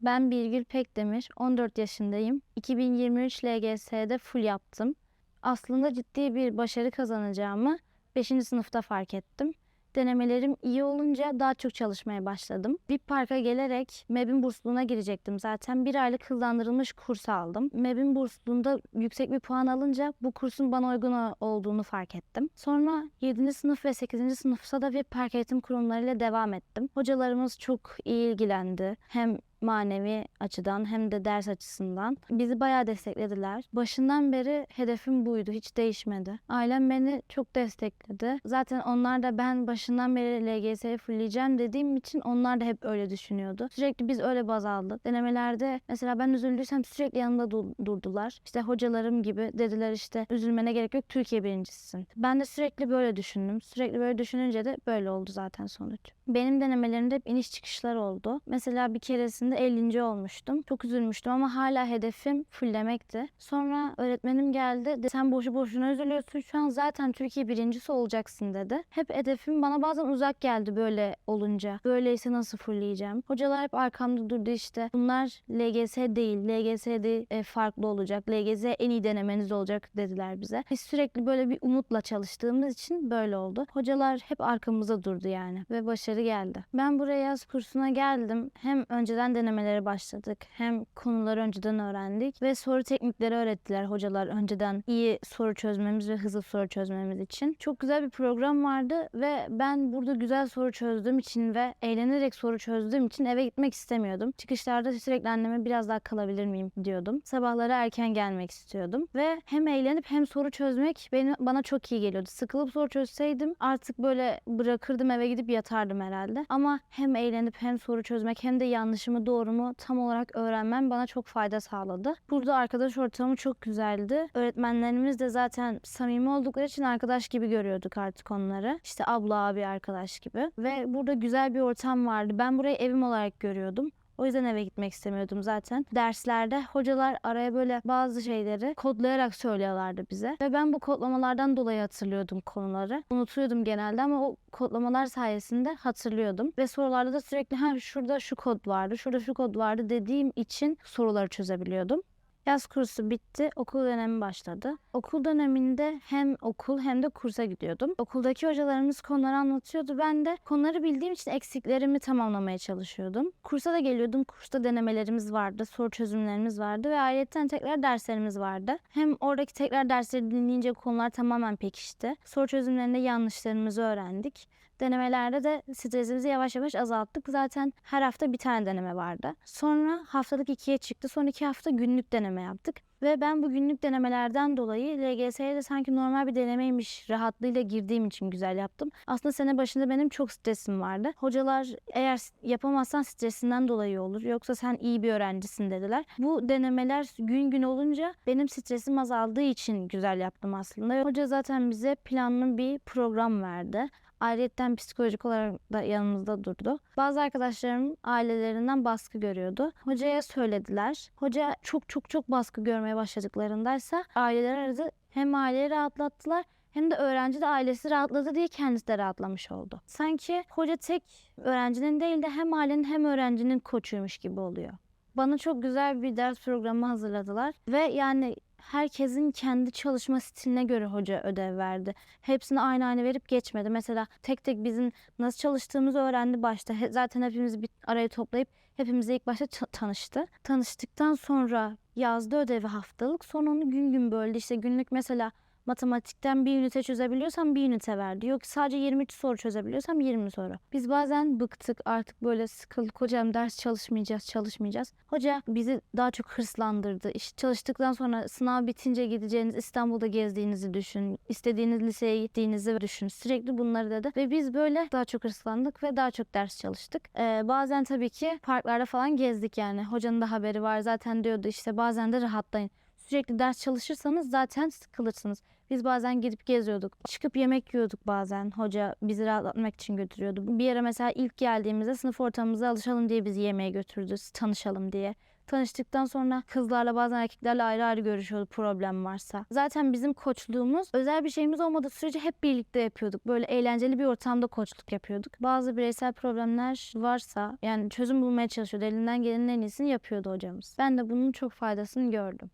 Ben Birgül Pekdemir, 14 yaşındayım. 2023 LGS'de full yaptım. Aslında ciddi bir başarı kazanacağımı 5. sınıfta fark ettim. Denemelerim iyi olunca daha çok çalışmaya başladım. Bir parka gelerek MEB'in bursluğuna girecektim zaten. Bir aylık hızlandırılmış kurs aldım. MEB'in bursluğunda yüksek bir puan alınca bu kursun bana uygun olduğunu fark ettim. Sonra 7. sınıf ve 8. sınıfta da bir park eğitim kurumlarıyla devam ettim. Hocalarımız çok iyi ilgilendi. Hem manevi açıdan hem de ders açısından bizi bayağı desteklediler. Başından beri hedefim buydu, hiç değişmedi. Ailem beni çok destekledi. Zaten onlar da ben başından beri LGS'yi fullleyeceğim dediğim için onlar da hep öyle düşünüyordu. Sürekli biz öyle baz aldık. Denemelerde mesela ben üzüldüysem sürekli yanımda du- durdular. İşte hocalarım gibi dediler işte üzülmene gerek yok Türkiye birincisisin. Ben de sürekli böyle düşündüm. Sürekli böyle düşününce de böyle oldu zaten sonuç. Benim denemelerimde hep iniş çıkışlar oldu. Mesela bir keresinde 50. olmuştum. Çok üzülmüştüm ama hala hedefim fullemekti. Sonra öğretmenim geldi. Dedi, Sen boşu boşuna üzülüyorsun. Şu an zaten Türkiye birincisi olacaksın dedi. Hep hedefim bana bazen uzak geldi böyle olunca. Böyleyse nasıl fullleyeceğim? Hocalar hep arkamda durdu işte. Bunlar LGS değil. LGS değil e, farklı olacak. LGS en iyi denemeniz olacak dediler bize. Biz sürekli böyle bir umutla çalıştığımız için böyle oldu. Hocalar hep arkamızda durdu yani ve başarı geldi. Ben buraya yaz kursuna geldim. Hem önceden denemelere başladık hem konuları önceden öğrendik ve soru teknikleri öğrettiler hocalar önceden iyi soru çözmemiz ve hızlı soru çözmemiz için. Çok güzel bir program vardı ve ben burada güzel soru çözdüğüm için ve eğlenerek soru çözdüğüm için eve gitmek istemiyordum. Çıkışlarda sürekli anneme biraz daha kalabilir miyim diyordum. Sabahları erken gelmek istiyordum ve hem eğlenip hem soru çözmek benim, bana çok iyi geliyordu. Sıkılıp soru çözseydim artık böyle bırakırdım eve gidip yatardım herhalde. Ama hem eğlenip hem soru çözmek hem de yanlışımı doğrumu tam olarak öğrenmem bana çok fayda sağladı. Burada arkadaş ortamı çok güzeldi. Öğretmenlerimiz de zaten samimi oldukları için arkadaş gibi görüyorduk artık onları. İşte abla abi arkadaş gibi. Ve burada güzel bir ortam vardı. Ben burayı evim olarak görüyordum. O yüzden eve gitmek istemiyordum zaten. Derslerde hocalar araya böyle bazı şeyleri kodlayarak söylüyorlardı bize. Ve ben bu kodlamalardan dolayı hatırlıyordum konuları. Unutuyordum genelde ama o kodlamalar sayesinde hatırlıyordum. Ve sorularda da sürekli ha şurada şu kod vardı, şurada şu kod vardı dediğim için soruları çözebiliyordum. Yaz kursu bitti, okul dönemi başladı. Okul döneminde hem okul hem de kursa gidiyordum. Okuldaki hocalarımız konuları anlatıyordu. Ben de konuları bildiğim için eksiklerimi tamamlamaya çalışıyordum. Kursa da geliyordum. Kursta denemelerimiz vardı, soru çözümlerimiz vardı ve ayrıca tekrar derslerimiz vardı. Hem oradaki tekrar dersleri dinleyince konular tamamen pekişti. Soru çözümlerinde yanlışlarımızı öğrendik. Denemelerde de stresimizi yavaş yavaş azalttık. Zaten her hafta bir tane deneme vardı. Sonra haftalık ikiye çıktı. Son iki hafta günlük deneme yaptık. Ve ben bu günlük denemelerden dolayı LGS'ye de sanki normal bir denemeymiş rahatlığıyla girdiğim için güzel yaptım. Aslında sene başında benim çok stresim vardı. Hocalar eğer yapamazsan stresinden dolayı olur. Yoksa sen iyi bir öğrencisin dediler. Bu denemeler gün gün olunca benim stresim azaldığı için güzel yaptım aslında. Hoca zaten bize planlı bir program verdi. Ayrıca psikolojik olarak da yanımızda durdu. Bazı arkadaşlarım ailelerinden baskı görüyordu. Hocaya söylediler. Hoca çok çok çok baskı görmeye başladıklarındaysa aileler aradı. Hem aileyi rahatlattılar hem de öğrenci de ailesi rahatladı diye kendisi de rahatlamış oldu. Sanki hoca tek öğrencinin değil de hem ailenin hem öğrencinin koçuymuş gibi oluyor. Bana çok güzel bir ders programı hazırladılar ve yani herkesin kendi çalışma stiline göre hoca ödev verdi. Hepsini aynı aynı verip geçmedi. Mesela tek tek bizim nasıl çalıştığımızı öğrendi başta. Zaten hepimizi bir araya toplayıp hepimize ilk başta ta- tanıştı. Tanıştıktan sonra yazdı ödevi haftalık. Sonra onu gün gün böldü. İşte günlük mesela matematikten bir ünite çözebiliyorsam bir ünite verdi. Yok sadece 23 soru çözebiliyorsam 20 soru. Biz bazen bıktık artık böyle sıkıldık. Hocam ders çalışmayacağız, çalışmayacağız. Hoca bizi daha çok hırslandırdı. İşte çalıştıktan sonra sınav bitince gideceğiniz İstanbul'da gezdiğinizi düşün. istediğiniz liseye gittiğinizi düşün. Sürekli bunları dedi. Ve biz böyle daha çok hırslandık ve daha çok ders çalıştık. Ee, bazen tabii ki parklarda falan gezdik yani. Hocanın da haberi var. Zaten diyordu işte bazen de rahatlayın sürekli ders çalışırsanız zaten sıkılırsınız. Biz bazen gidip geziyorduk. Çıkıp yemek yiyorduk bazen. Hoca bizi rahatlatmak için götürüyordu. Bir yere mesela ilk geldiğimizde sınıf ortamımıza alışalım diye bizi yemeğe götürdü. Tanışalım diye. Tanıştıktan sonra kızlarla bazen erkeklerle ayrı ayrı görüşüyordu problem varsa. Zaten bizim koçluğumuz özel bir şeyimiz olmadığı sürece hep birlikte yapıyorduk. Böyle eğlenceli bir ortamda koçluk yapıyorduk. Bazı bireysel problemler varsa yani çözüm bulmaya çalışıyordu. Elinden gelenin en iyisini yapıyordu hocamız. Ben de bunun çok faydasını gördüm.